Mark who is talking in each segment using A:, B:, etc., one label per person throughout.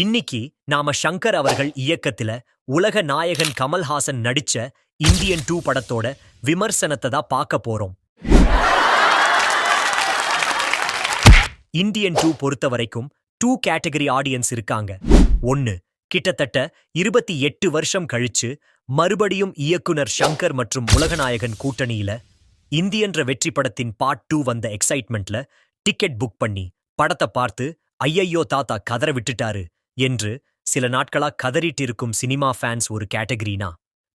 A: இன்னிக்கு நாம ஷங்கர் அவர்கள் இயக்கத்துல உலக நாயகன் கமல்ஹாசன் நடிச்ச இந்தியன் டூ படத்தோட விமர்சனத்தை தான் பார்க்க போறோம். இந்தியன் டூ பொறுத்த வரைக்கும் டூ கேட்டகரி ஆடியன்ஸ் இருக்காங்க. ஒன்னு கிட்டத்தட்ட இருபத்தி எட்டு வருஷம் கழிச்சு மறுபடியும் இயக்குனர் ஷங்கர் மற்றும் உலகநாயகன் கூட்டணியில இந்தியன்ற வெற்றி படத்தின் பார்ட் டூ வந்த எக்ஸைட்மெண்ட்ல டிக்கெட் புக் பண்ணி படத்தை பார்த்து ஐயையோ தாத்தா கதற விட்டுட்டாரு. என்று சில நாட்களா கதறிட்டு இருக்கும் சினிமா ஃபேன்ஸ் ஒரு கேட்டகரினா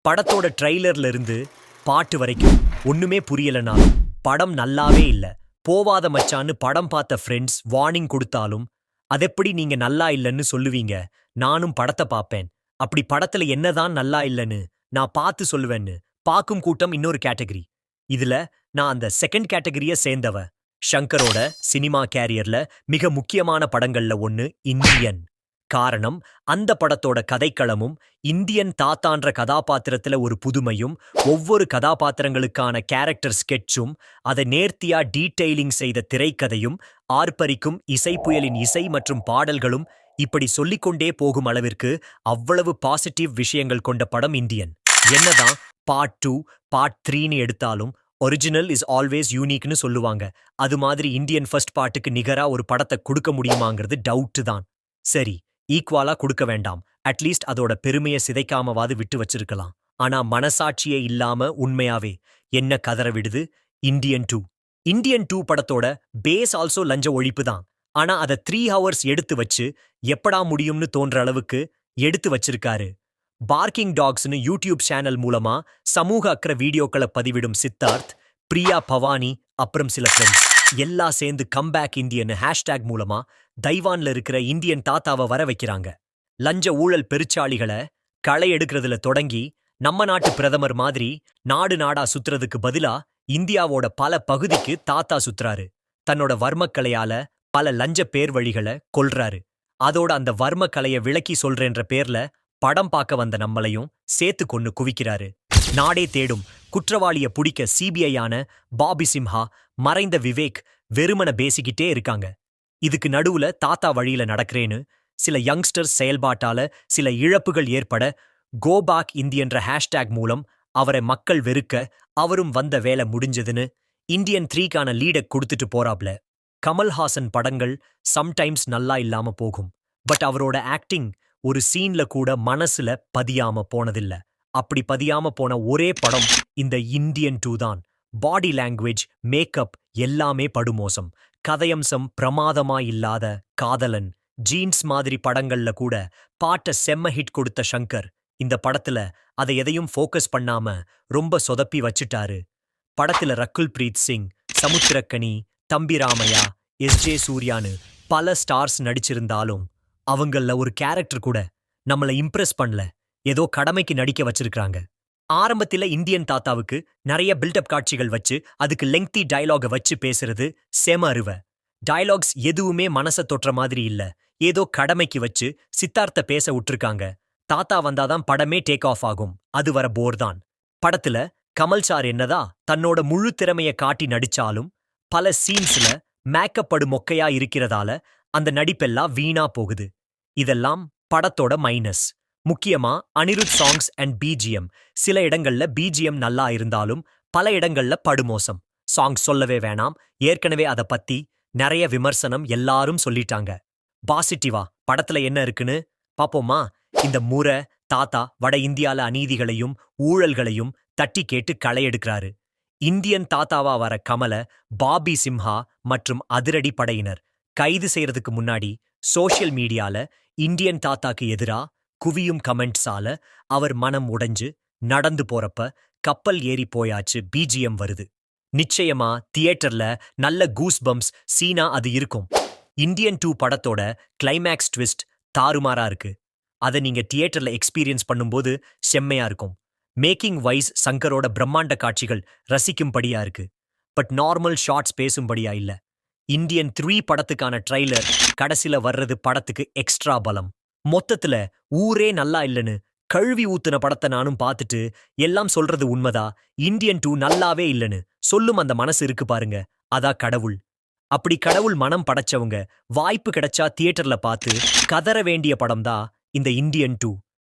A: படத்தோட ட்ரெய்லர்ல இருந்து பாட்டு வரைக்கும் ஒண்ணுமே புரியலனாலும் படம் நல்லாவே இல்ல. போவாத மச்சான்னு படம் பார்த்த ஃப்ரெண்ட்ஸ் வார்னிங் கொடுத்தாலும் அதெப்படி நீங்க நல்லா இல்லைன்னு சொல்லுவீங்க? நானும் படத்தை பார்ப்பேன். அப்படி படத்துல என்னதான் நல்லா இல்லைன்னு நான் பார்த்து சொல்லுவேன்னு பார்க்கும் கூட்டம் இன்னொரு கேட்டகரி. இதுல நான் அந்த செகண்ட் கேட்டகரிய சேர்ந்தவ. ஷங்கரோட சினிமா கேரியர்ல மிக முக்கியமான படங்கள்ல ஒன்னு இந்தியன். காரணம் அந்த படத்தோட கதைக்களமும் இந்தியன் தாத்தான்ற கதாபாத்திரத்துல ஒரு புதுமையும் ஒவ்வொரு கதாபாத்திரங்களுக்கான கேரக்டர் ஸ்கெட்சும் அதை நேர்த்தியா டீட்டெயிலிங் செய்த திரைக்கதையும் ஆர்ப்பரிக்கும் இசைப்புயலின் இசை மற்றும் பாடல்களும் இப்படி சொல்லிக்கொண்டே போகும் அளவிற்கு அவ்வளவு பாசிட்டிவ் விஷயங்கள் கொண்ட படம் இந்தியன். என்னதான் பார்ட் டூ பார்ட் த்ரீன்னு எடுத்தாலும் ஒரிஜினல் இஸ் ஆல்வேஸ் யூனிக்னு சொல்லுவாங்க. அது மாதிரி இந்தியன் ஃபர்ஸ்ட் பார்ட்டுக்கு நிகரா ஒரு படத்தை கொடுக்க முடியுமாங்கிறது டவுட்டு தான். சரி ஈக்குவலா கொடுக்க வேண்டாம். அட்லீஸ்ட் அதோட பெருமையை சிதைக்காமவாது விட்டு வச்சிருக்கலாம். ஆனா மனசாட்சியே இல்லாம உண்மையாவே என்ன கதற விடுது? இந்தியன் டூ இந்தியன் டூ படத்தோட பேஸ் ஆல்சோ லஞ்ச ஒழிப்பு தான். ஆனா அதை த்ரீ ஹவர்ஸ் எடுத்து வச்சு எப்படா முடியும்னு தோன்ற அளவுக்கு எடுத்து வச்சிருக்காரு. பார்க்கிங் டாக்ஸ்னு யூடியூப் சேனல் மூலமா சமூக அக்கற வீடியோக்களை பதிவிடும் சித்தார்த் பிரியா பவானி அப்புறம் சில ஃப்ரெண்ட்ஸ் எல்லாம் சேர்ந்து கம்பேக் இந்தியன் ஹேஷ்டேக் மூலமா தைவான்ல இருக்கிற இந்தியன் தாத்தாவை வர வைக்கிறாங்க. லஞ்ச ஊழல் பெருச்சாளிகளை களை எடுக்கிறதுல தொடங்கி நம்ம நாட்டு பிரதமர் மாதிரி நாடு நாடா சுத்துறதுக்கு பதிலா இந்தியாவோட பல பகுதிக்கு தாத்தா சுத்துறாரு. தன்னோட வர்மக்கலையால பல லஞ்ச பேர் வழிகளை கொல்றாரு. அதோட அந்த வர்மக்கலைய விளக்கி சொல்றேன்ற பேர்ல படம் பார்க்க வந்த நம்மளையும் சேர்த்து கொண்டு குவிக்கிறாரு. நாடே தேடும் குற்றவாளிய பிடிக்க சிபிஐயான பாபி சிம்ஹா மறைந்த விவேக் வெறுமன பேசிக்கிட்டே இருக்காங்க. இதுக்கு நடுவுல தாத்தா வழியில நடக்கிறேன்னு சில யங்ஸ்டர்ஸ் செயல்பாட்டால சில இழப்புகள் ஏற்பட கோபாக் இந்தியன்ற ஹேஷ்டேக் மூலம் அவரை மக்கள் வெறுக்க அவரும் வந்த வேலை முடிஞ்சதுன்னு இந்தியன் த்ரீக்கான லீடை கொடுத்துட்டு போறாப்ல. கமல்ஹாசன் படங்கள் சம்டைம்ஸ் நல்லா இல்லாம போகும். பட் அவரோட ஆக்டிங் ஒரு சீன்ல கூட மனசுல பதியாம போனதில்ல. அப்படி பதியாம போன ஒரே படம் இந்த இந்தியன் டூ தான். பாடி லாங்குவேஜ் மேக்கப் எல்லாமே படுமோசம். கதையம்சம் பிரமாதமா இல்லாத காதலன். ஜீன்ஸ் மாதிரி படங்கள்ல கூட பாட்ட செம்ம ஹிட் கொடுத்த ஷங்கர். இந்த படத்துல அதை எதையும் ஃபோக்கஸ் பண்ணாம ரொம்ப சொதப்பி வச்சிட்டாரு. படத்துல ரக்குல் பிரீத் சிங் சமுத்திரக்கனி தம்பி ராமையா எஸ் ஜே சூர்யான்னு பல ஸ்டார்ஸ் நடிச்சிருந்தாலும் அவங்கள ஒரு கேரக்டர் கூட நம்மள இம்ப்ரெஸ் பண்ணல. ஏதோ கடமைக்கு நடிக்க வச்சிருக்காங்க ஆரம்பத்துல இந்தியன் தாத்தாவுக்கு நிறைய பில்டப் காட்சிகள் வச்சு அதுக்கு லெங்தி டயலாக வச்சு பேசுறது செம அருவ. டயலாக்ஸ் எதுவுமே மனச தொற்ற மாதிரி இல்ல. ஏதோ கடமைக்கு வச்சு சித்தார்த்த பேச விட்டுருக்காங்க தாத்தா வந்தாதான் படமே டேக் ஆஃப் ஆகும். அது வர போர் தான். படத்துல கமல் சார் என்னதா தன்னோட முழு திறமைய காட்டி நடிச்சாலும் பல சீன்ஸ்ல மேக்கப்படு மொக்கையா இருக்கிறதால அந்த நடிப்பெல்லாம் வீணா போகுது. இதெல்லாம் படத்தோட மைனஸ் முக்கியமா அனிருத் சாங்ஸ் அண்ட் பிஜிஎம் சில இடங்கள்ல பிஜிஎம் நல்லா இருந்தாலும் பல இடங்கள்ல படுமோசம். சாங்ஸ் சொல்லவே வேணாம். ஏற்கனவே அத பத்தி நிறைய விமர்சனம் எல்லாரும் சொல்லிட்டாங்க. பாசிட்டிவா படத்துல என்ன இருக்குன்னு பாப்போமா? இந்த முறை தாத்தா வட இந்தியால அநீதிகளையும் ஊழல்களையும் தட்டி கேட்டு களை எடுக்கிறாரு. இந்தியன் தாத்தாவா வர கமல பாபி சிம்ஹா மற்றும் அதிரடி படையினர் கைது செய்யறதுக்கு முன்னாடி சோஷியல் மீடியால இந்தியன் தாத்தாக்கு எதிரா குவியும் கமெண்ட்ஸால அவர் மனம் உடைஞ்சு நடந்து போறப்ப கப்பல் ஏறி போயாச்சு பிஜிஎம் வருது. நிச்சயமா தியேட்டர்ல நல்ல கூஸ் பம்ப்ஸ் சீனா அது இருக்கும். இந்தியன் டூ படத்தோட கிளைமேக்ஸ் ட்விஸ்ட் தாறுமாறா இருக்கு. அதை நீங்க தியேட்டர்ல எக்ஸ்பீரியன்ஸ் பண்ணும்போது செம்மையா இருக்கும். மேக்கிங் வைஸ் சங்கரோட பிரம்மாண்ட காட்சிகள் ரசிக்கும்படியா இருக்கு. பட் நார்மல் ஷார்ட்ஸ் பேசும்படியா இல்ல. இந்தியன் த்ரீ படத்துக்கான ட்ரைலர் கடைசில வர்றது படத்துக்கு எக்ஸ்ட்ரா பலம். மொத்தத்துல ஊரே நல்லா இல்லைன்னு கழுவி ஊத்துன படத்தை நானும் பார்த்துட்டு எல்லாம் சொல்றது உண்மைதா? இந்தியன் டூ நல்லாவே இல்லைன்னு சொல்லும் அந்த மனசு இருக்கு பாருங்க. அதா கடவுள். அப்படி கடவுள் மனம் படைச்சவங்க வாய்ப்பு கிடைச்சா தியேட்டர்ல பார்த்து கதற வேண்டிய படம் தான் இந்த இந்தியன் டூ.